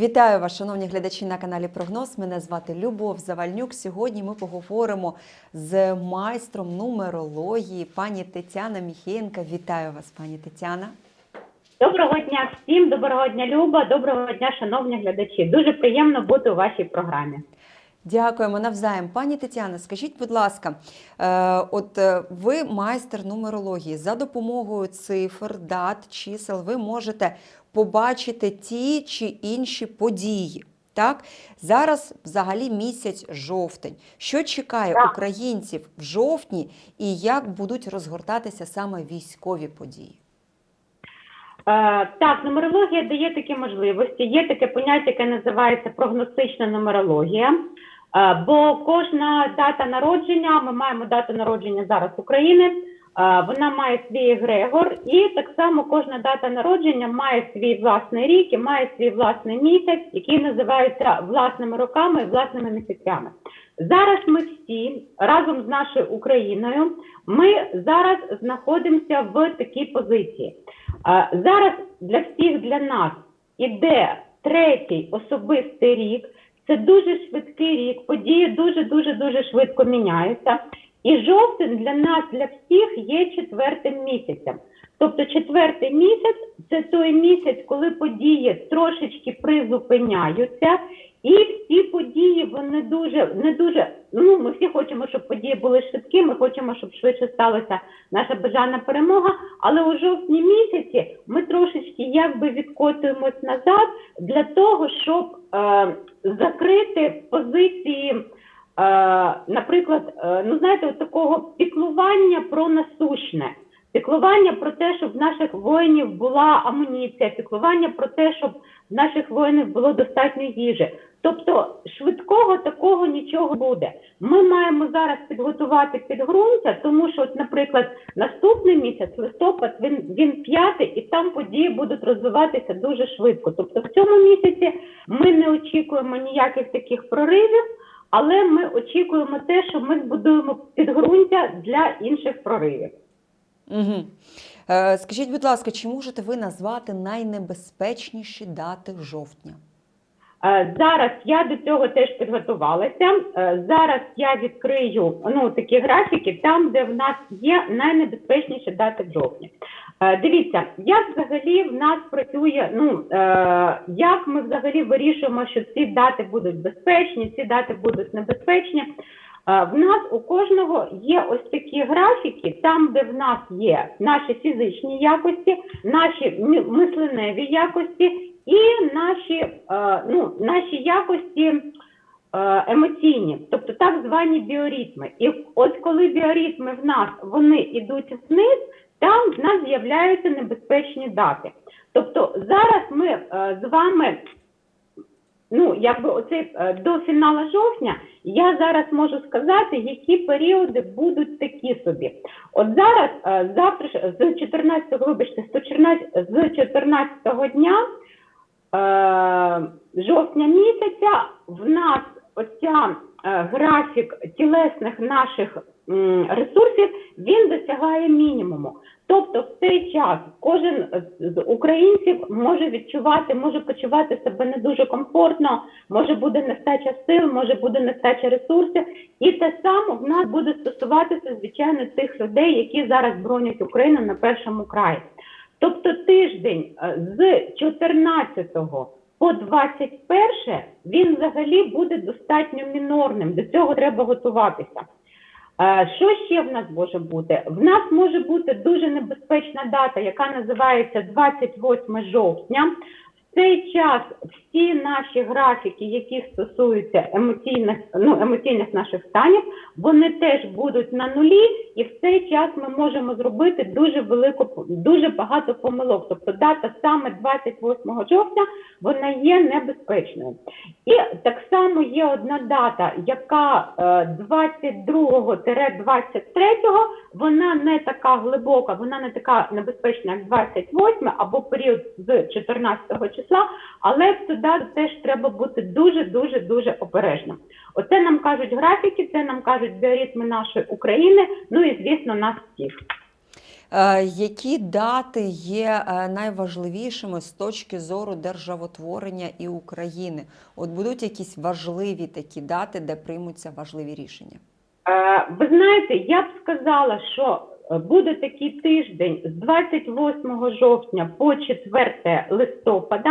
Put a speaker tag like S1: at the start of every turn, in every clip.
S1: Вітаю вас, шановні глядачі на каналі Прогноз. Мене звати Любов Завальнюк. Сьогодні ми поговоримо з майстром нумерології, пані Тетяна Міхєєнка. Вітаю вас, пані Тетяна.
S2: Доброго дня всім, доброго дня, Люба, доброго дня, шановні глядачі. Дуже приємно бути у вашій програмі.
S1: Дякуємо навзаєм. Пані Тетяна, скажіть, будь ласка, е, от е, ви майстер нумерології. За допомогою цифр, дат, чисел, ви можете побачити ті чи інші події. Так, зараз взагалі місяць жовтень. Що чекає
S2: Так.
S1: українців в жовтні і як будуть розгортатися саме військові події?
S2: Е, так, нумерологія дає такі можливості. Є таке поняття, яке називається прогностична нумерологія. Е, бо кожна дата народження, ми маємо дату народження зараз України, вона має свій егрегор, і так само кожна дата народження має свій власний рік і має свій власний місяць, який називається власними роками і власними місяцями. Зараз ми всі разом з нашою Україною. Ми зараз знаходимося в такій позиції. Зараз для всіх для нас іде третій особистий рік. Це дуже швидкий рік. Події дуже дуже дуже швидко міняються. І жовтень для нас, для всіх, є четвертим місяцем. Тобто четвертий місяць це той місяць, коли події трошечки призупиняються, і всі події вони дуже не дуже. Ну ми всі хочемо, щоб події були швидкі. Ми хочемо, щоб швидше сталася наша бажана перемога. Але у жовтні місяці ми трошечки якби відкотуємось назад для того, щоб е, закрити позиції. Е, наприклад, е, ну знаєте, от такого піклування про насущне, піклування про те, щоб в наших воїнів була амуніція, піклування про те, щоб в наших воїнів було достатньо їжі. Тобто швидкого такого нічого буде. Ми маємо зараз підготувати підґрунтя, тому що, от, наприклад, наступний місяць, листопад, він він п'ятий, і там події будуть розвиватися дуже швидко. Тобто, в цьому місяці ми не очікуємо ніяких таких проривів, але ми очікуємо те, що ми збудуємо підґрунтя для інших проривів.
S1: Угу. Скажіть, будь ласка, чи можете ви назвати найнебезпечніші дати жовтня?
S2: Е, Зараз я до цього теж підготувалася. Е, Зараз я відкрию ну такі графіки, там де в нас є найнебезпечніші дати в жовтні. Е, Дивіться, як взагалі в нас працює. Ну як ми взагалі вирішуємо, що ці дати будуть безпечні, ці дати будуть небезпечні. В нас у кожного є ось такі графіки, там, де в нас є наші фізичні якості, наші мисленеві якості і наші, е, ну, наші якості е, емоційні, тобто так звані біоритми. І от коли біоритми в нас вони йдуть вниз, там в нас з'являються небезпечні дати. Тобто зараз ми е, з вами ну, якби оцей е, до фіналу жовтня, я зараз можу сказати, які періоди будуть такі собі. От зараз, завтра з 14, вибачте, з 14, з 14 дня жовтня місяця в нас оця е, графік тілесних наших ресурсів він досягає мінімуму. Тобто в цей час кожен з українців може відчувати, може почувати себе не дуже комфортно, може буде нестача сил, може буде нестача ресурсів, і те саме в нас буде стосуватися звичайно тих людей, які зараз бронять Україну на першому краї. Тобто тиждень е, з 14 по 21 він взагалі буде достатньо мінорним. До цього треба готуватися. Е, Що ще в нас може бути? В нас може бути дуже небезпечна дата, яка називається 28 жовтня. В цей час всі наші графіки, які стосуються емоційних, ну, емоційних наших станів, вони теж будуть на нулі, і в цей час ми можемо зробити дуже велику, дуже багато помилок. Тобто дата саме 28 жовтня вона є небезпечною. І так само є одна дата, яка е, 22-23, вона не така глибока, вона не така небезпечна, як 28 або період з 14 числа, але в цю теж треба бути дуже дуже дуже обережним. Оце нам кажуть графіки, це нам кажуть біоритми нашої України, ну і звісно нас всіх.
S1: Е, Які дати є е, найважливішими з точки зору державотворення і України? От будуть якісь важливі такі дати, де приймуться важливі рішення?
S2: Е, Ви знаєте, я б сказала, що буде такий тиждень з 28 жовтня по 4 листопада.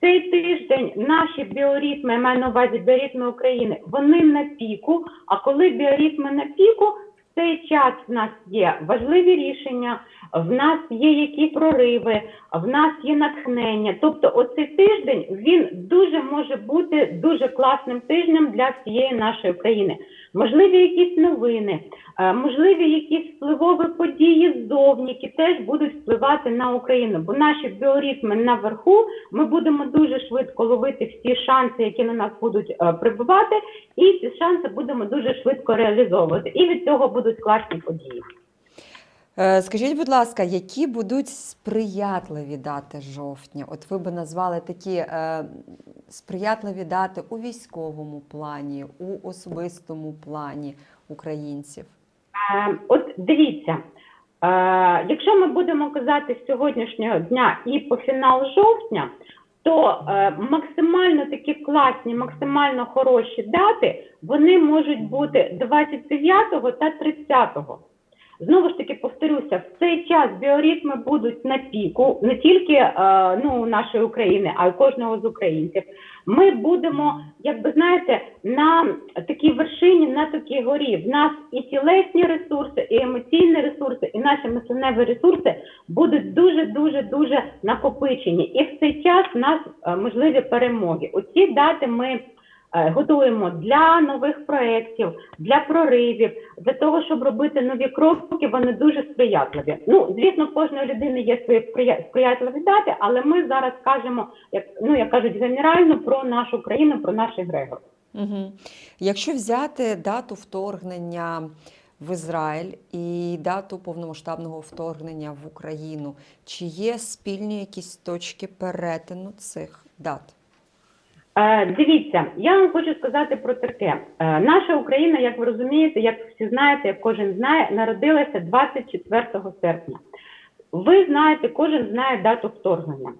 S2: Цей тиждень наші біоритми, я маю на увазі біоритми України, вони на піку. А коли біоритми на піку, в цей час в нас є важливі рішення, в нас є які прориви, в нас є натхнення. Тобто, оцей тиждень він дуже може бути дуже класним тижнем для всієї нашої країни. Можливі якісь новини, е, можливі якісь впливові події ззовні, які теж будуть впливати на Україну. Бо наші біоритми наверху ми будемо дуже швидко ловити всі шанси, які на нас будуть е, прибувати, і ці шанси будемо дуже швидко реалізовувати. І від цього будуть класні події.
S1: Е, Скажіть, будь ласка, які будуть сприятливі дати жовтня? От ви би назвали такі е, сприятливі дати у військовому плані, у особистому плані українців?
S2: Е, От дивіться, е, якщо ми будемо казати з сьогоднішнього дня і по фінал жовтня, то е, максимально такі класні, максимально хороші дати вони можуть бути 29 та 30. Знову ж таки повторюся, в цей час біоритми будуть на піку не тільки е, ну, нашої України, а й кожного з українців. Ми будемо, як би знаєте, на такій вершині, на такій горі. В нас і тілесні ресурси, і емоційні ресурси, і наші мисленеві ресурси будуть дуже, дуже, дуже накопичені. І в цей час в нас е, можливі перемоги. Оці дати ми. Е, Готуємо для нових проєктів, для проривів, для того, щоб робити нові кроки, вони дуже сприятливі. Ну, звісно, в кожної людини є свої сприятливі дати, але ми зараз кажемо, як ну як кажуть, генерально про нашу країну, про наш егрегор.
S1: Угу. Якщо взяти дату вторгнення в Ізраїль і дату повномасштабного вторгнення в Україну, чи є спільні якісь точки перетину цих дат?
S2: Е, дивіться, я вам хочу сказати про таке. Е, наша Україна, як ви розумієте, як всі знаєте, як кожен знає, народилася 24 серпня. Ви знаєте, кожен знає дату вторгнення.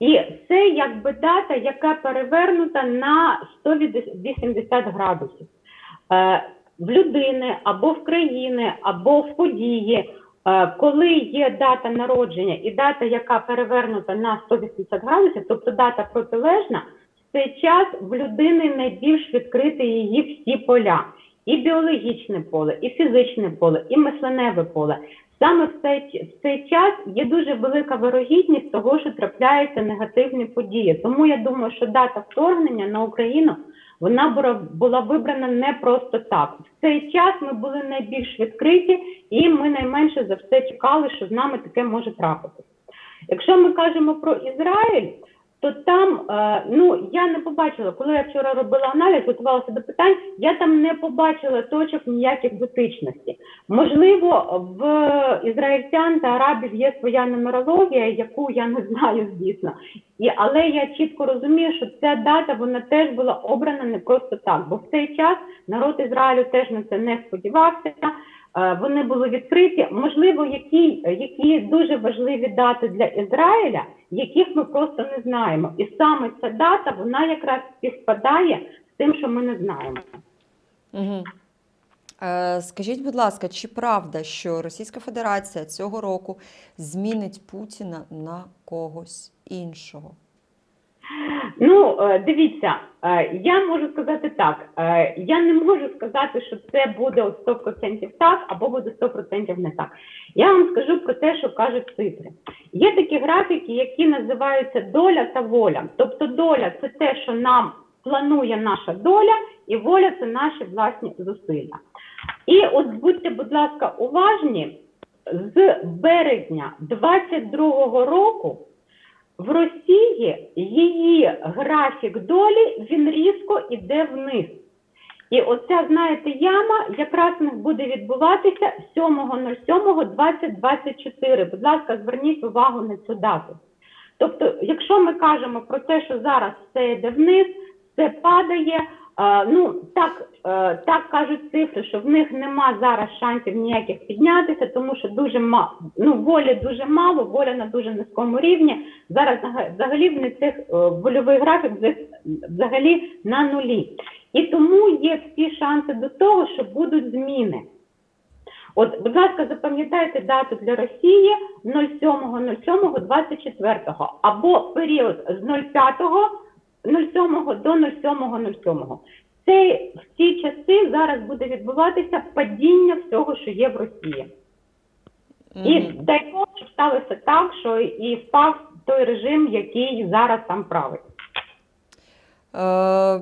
S2: І це якби дата, яка перевернута на 180 градусів. Е, в людини або в країни, або в події, коли є дата народження і дата, яка перевернута на 180 градусів, тобто дата протилежна, цей час в людини найбільш відкрити її всі поля. І біологічне поле, і фізичне поле, і мисленеве поле. Саме в цей, в цей час є дуже велика вирогідність того, що трапляються негативні події. Тому я думаю, що дата вторгнення на Україну вона була, була вибрана не просто так. В цей час ми були найбільш відкриті, і ми найменше за все чекали, що з нами таке може трапитися. Якщо ми кажемо про Ізраїль, то там е, ну я не побачила, коли я вчора робила аналіз, готувалася до питань, я там не побачила точок ніяких дотичностей. Можливо, в ізраїльтян та арабів є своя нумерологія, яку я не знаю, звісно. І, але я чітко розумію, що ця дата вона теж була обрана не просто так, бо в цей час народ Ізраїлю теж на це не сподівався. Е, Вони були відкриті. Можливо, які, які дуже важливі дати для Ізраїля, яких ми просто не знаємо. І саме ця дата вона якраз співпадає з тим, що ми не знаємо.
S1: Угу. Е, скажіть, будь ласка, чи правда, що Російська Федерація цього року змінить Путіна на когось іншого?
S2: Ну, е, дивіться, е, я можу сказати так. е, Я не можу сказати, що це буде от 100% так або буде 100% не так. Я вам скажу про те, що кажуть цифри. Є такі графіки, які називаються доля та воля. Тобто доля це те, що нам планує наша доля, і воля це наші власні зусилля. І от будьте, будь ласка, уважні, з березня 22-го року в Росії її графік долі він різко іде вниз. І оця, знаєте, яма якраз в буде відбуватися 7.07.2024. Будь ласка, зверніть увагу на цю дату. Тобто, якщо ми кажемо про те, що зараз все йде вниз, все падає, ну так, е, так кажуть цифри, що в них нема зараз шансів ніяких піднятися, тому що дуже мало, ну волі дуже мало, воля на дуже низькому рівні. Зараз взага- взагалі в цих е, вольовий графік взагалі на нулі. І тому є всі шанси до того, що будуть зміни. От, будь ласка, запам'ятайте дату для Росії 07.07.24 або період з 05 07 до 07.07. Це в ці часи зараз буде відбуватися падіння всього, що є в Росії. І
S1: Мгм.
S2: дай Бог, щоб сталося так, що і впав той режим, який зараз там править.
S1: Е,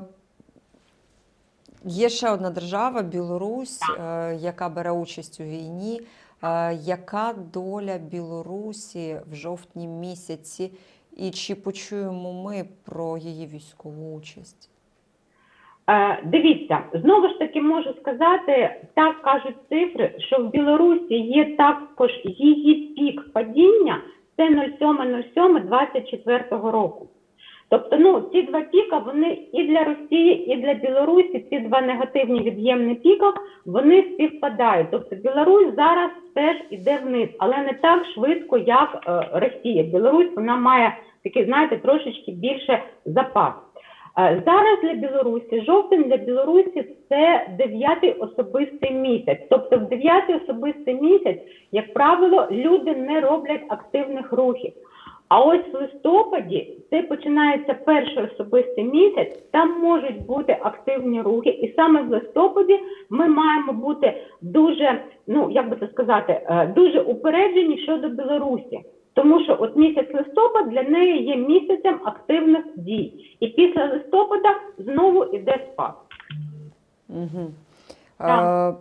S1: Є ще одна держава, Білорусь, е, яка бере участь у війні. Е, Яка доля Білорусі в жовтні місяці? І чи почуємо ми про її військову участь?
S2: Е, дивіться, знову ж таки можу сказати, так кажуть цифри, що в Білорусі є також її пік падіння, це 07.07.24 року. Тобто, ну, ці два піка, вони і для Росії, і для Білорусі, ці два негативні від'ємні піка, вони співпадають. Тобто Білорусь зараз теж іде вниз, але не так швидко, як е, Росія. Білорусь вона має такий, знаєте, трошечки більше запас. Е, Зараз для Білорусі, жовтень для Білорусі це дев'ятий особистий місяць. Тобто в дев'ятий особистий місяць, як правило, люди не роблять активних рухів. А ось в листопаді це починається перший особистий місяць, там можуть бути активні рухи, і саме в листопаді ми маємо бути дуже, ну як би це сказати, е, дуже упереджені щодо Білорусі. Тому що от місяць листопад для неї є місяцем активних дій. І після листопада знову йде спад.
S1: Угу. Е,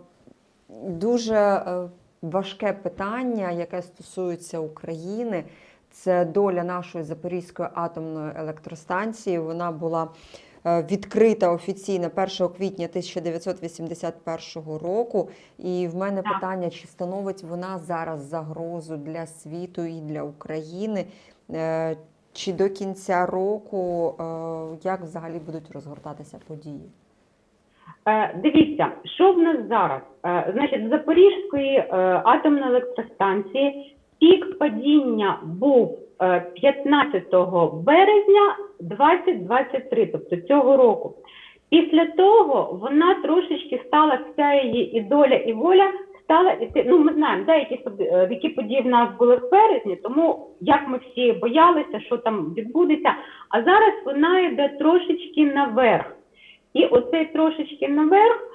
S1: дуже е, важке питання, яке стосується України. Це доля нашої Запорізької атомної електростанції. Вона була е, відкрита офіційно 1 квітня 1981 року. І в мене
S2: Так.
S1: питання, чи становить вона зараз загрозу для світу і для України? Е, Чи до кінця року е, як взагалі будуть розгортатися події?
S2: Дивіться, що в нас зараз? Значить, з Запорізької атомної електростанції пік падіння був е, 15 березня 2023, тобто цього року. Після того вона трошечки стала вся її і доля, і воля стала іти. Ну, ми знаємо, да, які, е, які події в нас були в березні, тому як ми всі боялися, що там відбудеться. А зараз вона йде трошечки наверх. І оцей трошечки наверх, е,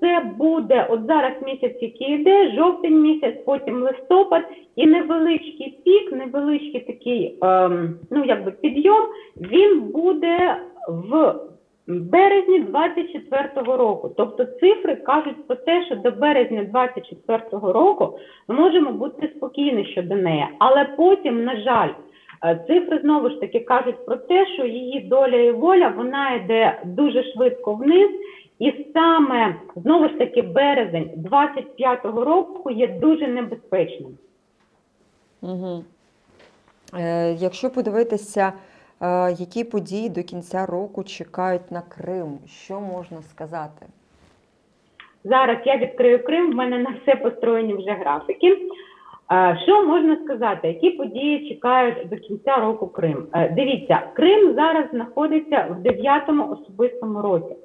S2: це буде от зараз місяць, який йде, жовтень місяць, потім листопад, і невеличкий пік, невеличкий такий ем, ну якби підйом, він буде в березні 24-го року. Тобто цифри кажуть про те, що до березня 24-го року ми можемо бути спокійні щодо неї. Але потім, на жаль, Е, Цифри знову ж таки кажуть про те, що її доля і воля вона йде дуже швидко вниз, і саме знову ж таки березень 25-го року є дуже небезпечним.
S1: Угу. Е, якщо подивитися, е, які події до кінця року чекають на Крим, що можна сказати?
S2: Зараз я відкрию Крим, в мене на все построєні вже графіки. Е, Що можна сказати? Які події чекають до кінця року Крим? Е, Дивіться, Крим зараз знаходиться в дев'ятому особистому році.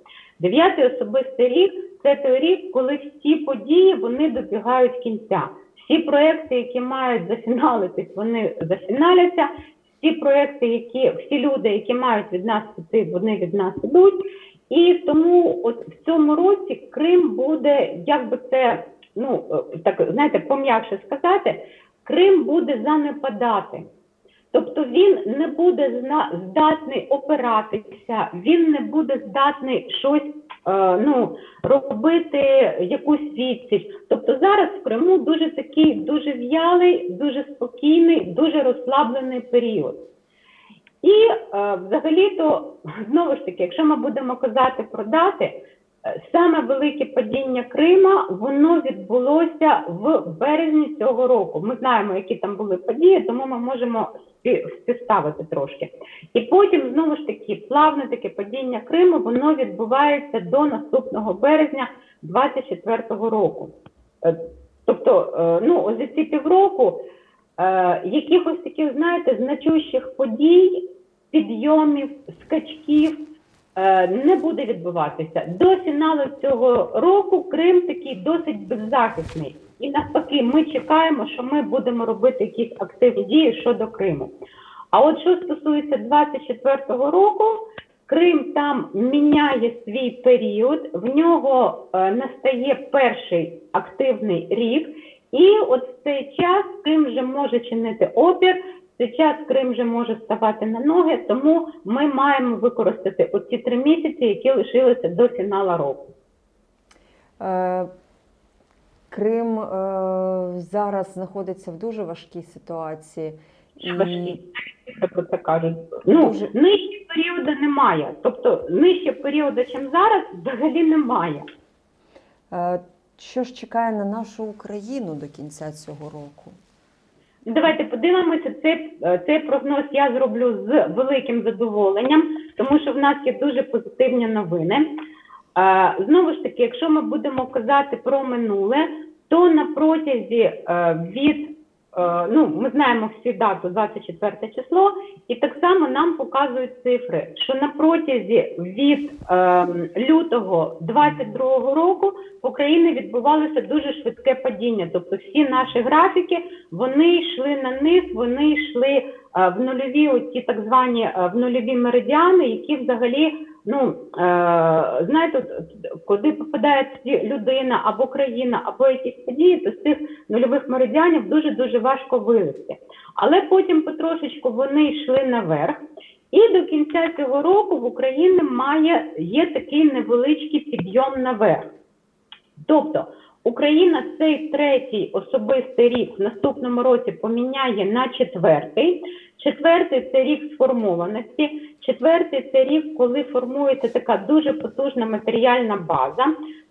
S2: Дев'ятий особистий рік це той рік, коли всі події вони добігають кінця. Всі проекти, які мають зафіналитись, вони зафіналяться. Всі проекти, які всі люди, які мають від нас піти, вони від нас ідуть. І тому, от в цьому році Крим буде, як би це ну е, так знаєте, пом'якше сказати, Крим буде занепадати. Тобто він не буде зна- здатний опиратися, він не буде здатний щось е, ну, робити якусь відсіч. Тобто зараз в Криму дуже такий дуже в'ялий, дуже спокійний, дуже розслаблений період. І е, взагалі-то, знову ж таки, якщо ми будемо казати про дати, Саме велике падіння Крима воно відбулося в березні цього року. Ми знаємо, які там були події, тому ми можемо співставити трошки. І потім знову ж таки плавне таке падіння Криму воно відбувається до наступного березня 24-го року. Е, Тобто, е, ну за ці півроку е, якихось таких, знаєте, значущих подій, підйомів, скачків не буде відбуватися. До фіналу цього року Крим такий досить беззахисний. І навпаки, ми чекаємо, що ми будемо робити якісь активні дії щодо Криму. А от що стосується 24-го року, Крим там міняє свій період, в нього е, настає перший активний рік, і от в цей час Крим вже може чинити опір, цей час Крим вже може ставати на ноги, тому ми маємо використати оці три місяці, які лишилися до фіналу року.
S1: Е, Крим е, зараз знаходиться в дуже важкій ситуації.
S2: Дуже важкій. Про це кажуть. Ну,
S1: Дуже.
S2: нижче періоду немає. Тобто нижче періоду, чим зараз, взагалі немає.
S1: Е, Що ж чекає на нашу Україну до кінця цього року?
S2: Давайте подивимося. Цей, е, цей прогноз я зроблю з великим задоволенням, тому що в нас є дуже позитивні новини. Е, Знову ж таки, якщо ми будемо казати про минуле, то на протязі е, від ну ми знаємо всі дату 24 число, і так само нам показують цифри, що на протязі від е, лютого 22 року в Україні відбувалося дуже швидке падіння. Тобто всі наші графіки вони йшли на низ, вони йшли е, в нульові, оці так звані е, в нульові меридіани, які взагалі, ну е, знаєте, куди попадає людина або країна, або якісь події, то з цих нульових меридіанів дуже дуже важко вилізти. Але потім потрошечку вони йшли наверх. І до кінця цього року в Україні має є такий невеличкий підйом наверх. Тобто Україна цей третій особистий рік в наступному році поміняє на четвертий. Четвертий це рік сформованості. Четвертий це рік, коли формується така дуже потужна матеріальна база.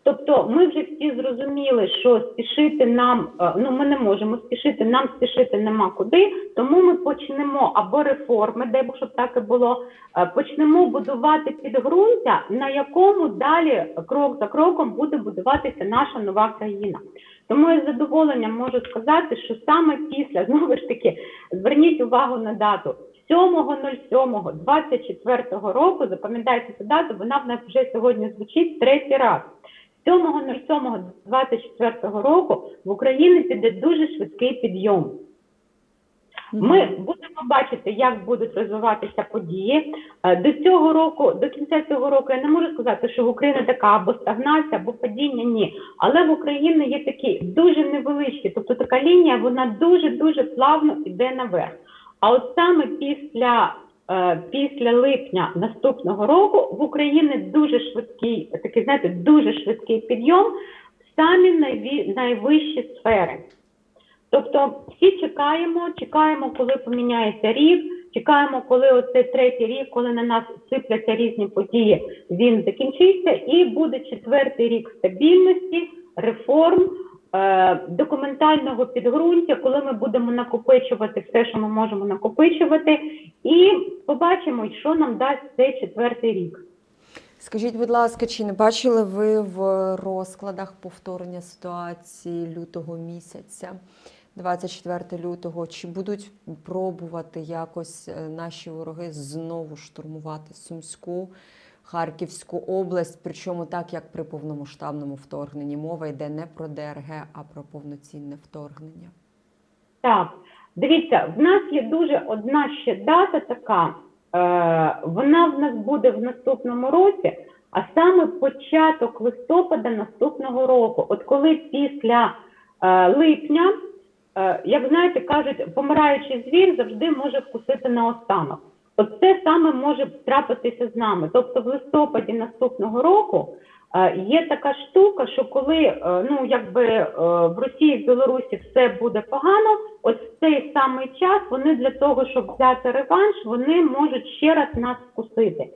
S2: Тобто, ми вже всі зрозуміли, що спішити нам е, ну ми не можемо спішити, нам спішити нема куди. Тому ми почнемо або реформи, дай Бог, щоб так і було. е, Почнемо будувати підґрунтя, на якому далі крок за кроком буде будуватися наша нова країна. Тому я з задоволенням можу сказати, що саме після знову ж таки зверніть увагу на дату 7.07.24 року. Запам'ятайте цю дату, вона в нас вже сьогодні звучить третій раз. 7.07.24 року в Україні піде дуже швидкий підйом. Ми будемо бачити, як будуть розвиватися події. Е, До цього року, до кінця цього року, я не можу сказати, що в Україні така або стагнація, або падіння. Ні. Але в Україні є такі дуже невеличкі, тобто така лінія, вона дуже дуже плавно йде наверх. А от саме після, е, після липня наступного року в Україні дуже швидкий, такий, знаєте, дуже швидкий підйом в самі найві, найвищі сфери. Тобто всі чекаємо, чекаємо, коли поміняється рік, чекаємо, коли оцей третій рік, коли на нас сипляться різні події, він закінчиться, і буде четвертий рік стабільності, реформ, е, документального підґрунтя, коли ми будемо накопичувати все, що ми можемо накопичувати, і побачимо, що нам дасть цей четвертий рік.
S1: Скажіть, будь ласка, чи не бачили ви в розкладах повторення ситуації лютого місяця, 24 лютого, чи будуть пробувати якось е, наші вороги знову штурмувати Сумську, Харківську область, причому так, як при повномасштабному вторгненні. Мова йде не про ДРГ, а про повноцінне вторгнення.
S2: Так, дивіться, в нас є дуже одна ще дата така. Е, вона в нас буде в наступному році, а саме початок листопада наступного року. От коли після е, липня, як знаєте, кажуть, помираючий звір завжди може вкусити наостанок. От це саме може трапитися з нами. Тобто, в листопаді наступного року Е, Є така штука, що коли е, ну якби е, в Росії в Білорусі все буде погано, ось в цей самий час вони для того, щоб взяти реванш, вони можуть ще раз нас вкусити.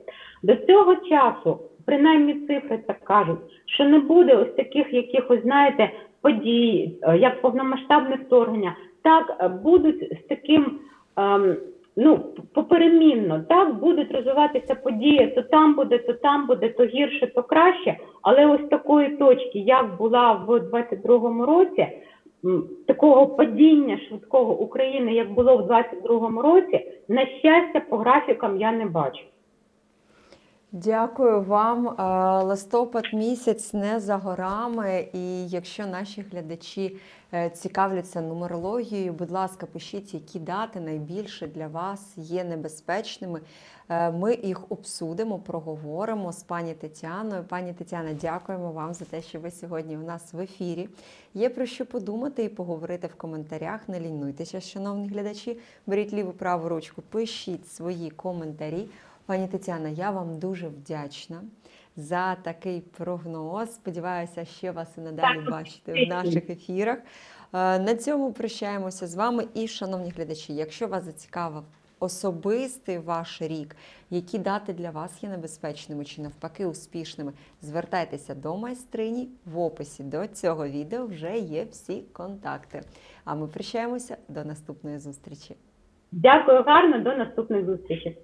S2: До цього часу принаймні цифри так кажуть, що не буде ось таких якихось, знаєте, подій, е, як повномасштабне вторгнення, так е, будуть з таким. ем, Ну, поперемінно, так будуть розвиватися події, то там буде, то там буде, то гірше, то краще. Але ось такої точки, як була в 22-му році, такого падіння швидкого України, як було в 22-му році, на щастя, по графікам я не бачу.
S1: Дякую вам. Е, Листопад місяць не за горами. І якщо наші глядачі е, цікавляться нумерологією, будь ласка, пишіть, які дати найбільше для вас є небезпечними. Е, Ми їх обсудимо, проговоримо з пані Тетяною. Пані Тетяна, дякуємо вам за те, що ви сьогодні у нас в ефірі. Є про що подумати і поговорити в коментарях. Не лінуйтеся, шановні глядачі. Беріть ліву праву ручку, пишіть свої коментарі. Пані Тетяна, я вам дуже вдячна за такий прогноз. Сподіваюся, ще вас і надалі бачити в наших ефірах. Е, На цьому прощаємося з вами. І, шановні глядачі, якщо вас зацікавив особистий ваш рік, які дати для вас є небезпечними чи навпаки успішними, звертайтеся до майстрині. В описі до цього відео вже є всі контакти. А ми прощаємося до наступної зустрічі.
S2: Дякую гарно, до наступних зустрічей.